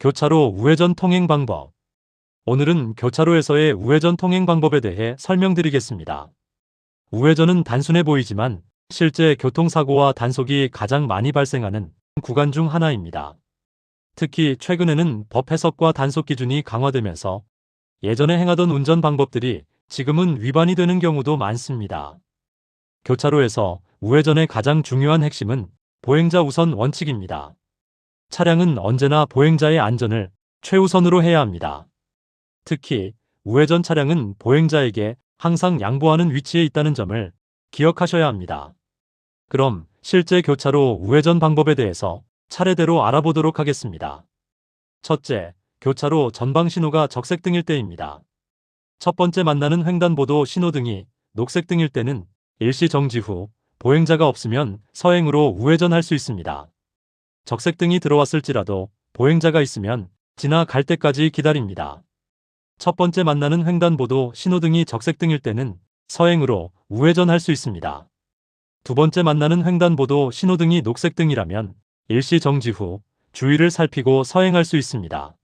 교차로 우회전 통행 방법. 오늘은 교차로에서의 우회전 통행 방법에 대해 설명드리겠습니다. 우회전은 단순해 보이지만 실제 교통사고와 단속이 가장 많이 발생하는 구간 중 하나입니다. 특히 최근에는 법 해석과 단속 기준이 강화되면서 예전에 행하던 운전 방법들이 지금은 위반이 되는 경우도 많습니다. 교차로에서 우회전의 가장 중요한 핵심은 보행자 우선 원칙입니다. 차량은 언제나 보행자의 안전을 최우선으로 해야 합니다. 특히 우회전 차량은 보행자에게 항상 양보하는 위치에 있다는 점을 기억하셔야 합니다. 그럼 실제 교차로 우회전 방법에 대해서 차례대로 알아보도록 하겠습니다. 첫째, 교차로 전방 신호가 적색등일 때입니다. 첫 번째 만나는 횡단보도 신호등이 녹색등일 때는 일시 정지 후 보행자가 없으면 서행으로 우회전할 수 있습니다. 적색 등이 들어왔을지라도 보행자가 있으면 지나갈 때까지 기다립니다. 첫 번째 만나는 횡단보도 신호등이 적색등일 때는 서행으로 우회전할 수 있습니다. 두 번째 만나는 횡단보도 신호등이 녹색등이라면 일시 정지 후 주의를 살피고 서행할 수 있습니다.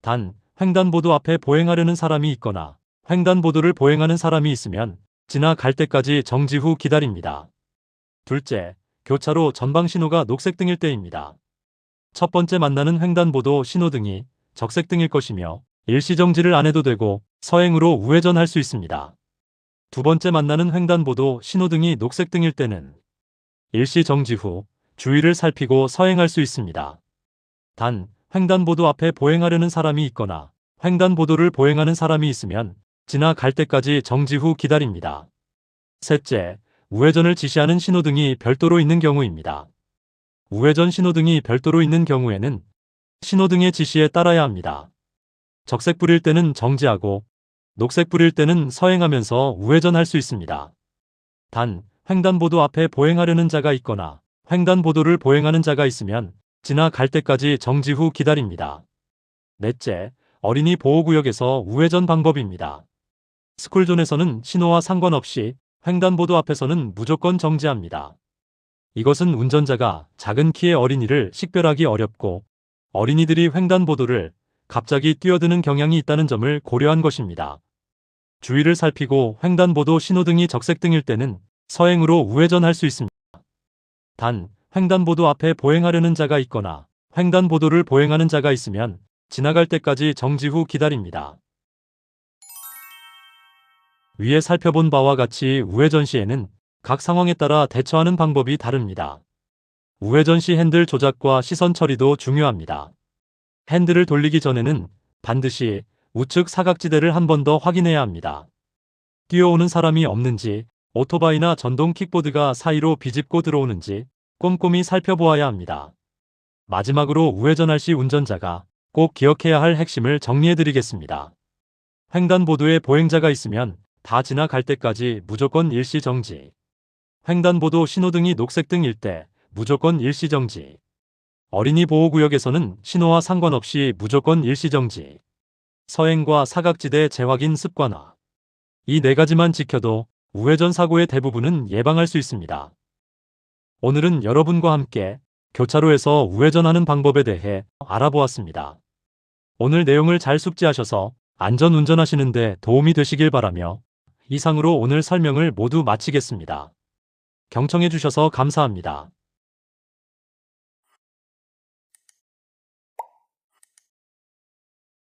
단, 횡단보도 앞에 보행하려는 사람이 있거나 횡단보도를 보행하는 사람이 있으면 지나갈 때까지 정지 후 기다립니다. 둘째, 교차로 전방 신호가 녹색등일 때입니다. 첫 번째 만나는 횡단보도 신호등이 적색등일 것이며 일시정지를 안 해도 되고 서행으로 우회전할 수 있습니다. 두 번째 만나는 횡단보도 신호등이 녹색등일 때는 일시정지 후 주의를 살피고 서행할 수 있습니다. 단, 횡단보도 앞에 보행하려는 사람이 있거나 횡단보도를 보행하는 사람이 있으면 지나갈 때까지 정지 후 기다립니다. 셋째, 우회전을 지시하는 신호등이 별도로 있는 경우입니다. 우회전 신호등이 별도로 있는 경우에는 신호등의 지시에 따라야 합니다. 적색 불일 때는 정지하고 녹색 불일 때는 서행하면서 우회전할 수 있습니다. 단, 횡단보도 앞에 보행하려는 자가 있거나 횡단보도를 보행하는 자가 있으면 지나갈 때까지 정지 후 기다립니다. 넷째, 어린이 보호구역에서 우회전 방법입니다. 스쿨존에서는 신호와 상관없이 횡단보도 앞에서는 무조건 정지합니다. 이것은 운전자가 작은 키의 어린이를 식별하기 어렵고 어린이들이 횡단보도를 갑자기 뛰어드는 경향이 있다는 점을 고려한 것입니다. 주의를 살피고 횡단보도 신호등이 적색등일 때는 서행으로 우회전할 수 있습니다. 단, 횡단보도 앞에 보행하려는 자가 있거나 횡단보도를 보행하는 자가 있으면 지나갈 때까지 정지 후 기다립니다. 위에 살펴본 바와 같이 우회전 시에는 각 상황에 따라 대처하는 방법이 다릅니다. 우회전 시 핸들 조작과 시선 처리도 중요합니다. 핸들을 돌리기 전에는 반드시 우측 사각지대를 한 번 더 확인해야 합니다. 뛰어오는 사람이 없는지 오토바이나 전동 킥보드가 사이로 비집고 들어오는지 꼼꼼히 살펴보아야 합니다. 마지막으로 우회전할 시 운전자가 꼭 기억해야 할 핵심을 정리해 드리겠습니다. 횡단보도에 보행자가 있으면 다 지나갈 때까지 무조건 일시 정지. 횡단보도 신호등이 녹색등일 때 무조건 일시 정지. 어린이 보호구역에서는 신호와 상관없이 무조건 일시 정지. 서행과 사각지대 재확인 습관화. 이 네 가지만 지켜도 우회전 사고의 대부분은 예방할 수 있습니다. 오늘은 여러분과 함께 교차로에서 우회전하는 방법에 대해 알아보았습니다. 오늘 내용을 잘 숙지하셔서 안전 운전하시는데 도움이 되시길 바라며 이상으로 오늘 설명을 모두 마치겠습니다. 경청해 주셔서 감사합니다.